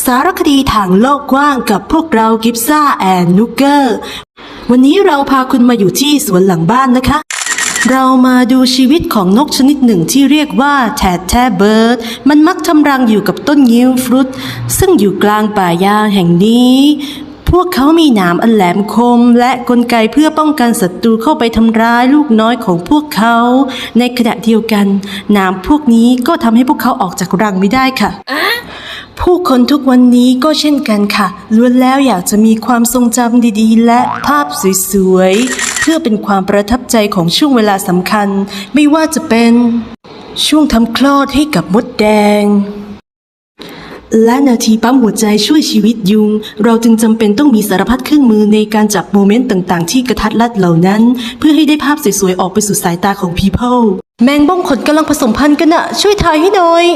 สารคดีทางโลกกว้างกับพวกเรากิฟซ่าแอนนูเกอร์ วันนี้เราพาคุณมาอยู่ที่สวนหลังบ้านนะคะ เรามาดูชีวิตของนกชนิดหนึ่งที่เรียกว่าแทดแทเบิร์ด มันมักทำรังอยู่กับต้นงิ้วฟรุต ซึ่งอยู่กลางป่ายางแห่งนี้ พวกเขามีหนามอันแหลมคม และกลไกเพื่อป้องกันศัตรูเข้าไปทำร้ายลูกน้อยของพวกเขา ในขณะเดียวกันหนามพวกนี้ก็ทำให้พวกเขาออกจากรังไม่ได้ค่ะ ผู้คนทุกวันนี้ก็เช่นกันค่ะล้วนแล้วอยากจะมีความทรงจำดีๆ และภาพสวยๆ เพื่อเป็นความประทับใจของช่วงเวลาสำคัญ ไม่ว่าจะเป็นช่วงทำคลอดให้กับมดแดง และนาทีปั๊มหัวใจช่วยชีวิตยุง เราจึงจำเป็นต้องมีสารพัดเครื่องมือในการจับโมเมนต์ต่างๆ ที่กระทัดรัดเหล่านั้น เพื่อให้ได้ภาพสวยๆ ออกไปสู่สายตาของ people แมงบ้องขนกำลังผสมพันธุ์กันอะช่วยถ่ายให้หน่อย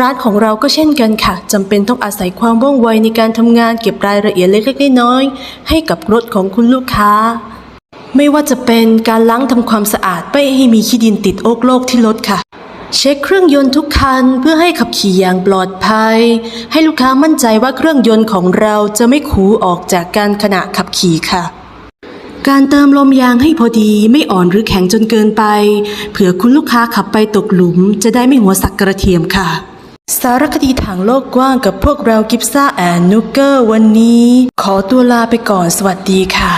ร้านของเราก็เช่นกันค่ะจำเป็นต้องอาศัยความว่องไวในการทำงานเก็บรายละเอียดเล็กๆน้อยๆให้กับรถของคุณลูกค้า ไม่ว่าจะเป็นการล้างทำความสะอาดไม่ให้มีขี้ดินติดโอกโลกที่รถค่ะ เช็คเครื่องยนต์ทุกคันเพื่อให้ขับขี่อย่างปลอดภัย ให้ลูกค้ามั่นใจว่าเครื่องยนต์ของเราจะไม่ขูออกจากการขณะขับขี่ค่ะการเติมลมยางให้พอดีไม่อ่อนหรือแข็งจนเกินไป เผื่อคุณลูกค้าขับไปตกหลุมจะได้ไม่หัวสักกระเทียมค่ะ สารคดีทางโลกกว้างกับพวกเรากิฟซ่าแอนนูเกอร์วันนี้ ขอตัวลาไปก่อนสวัสดีค่ะ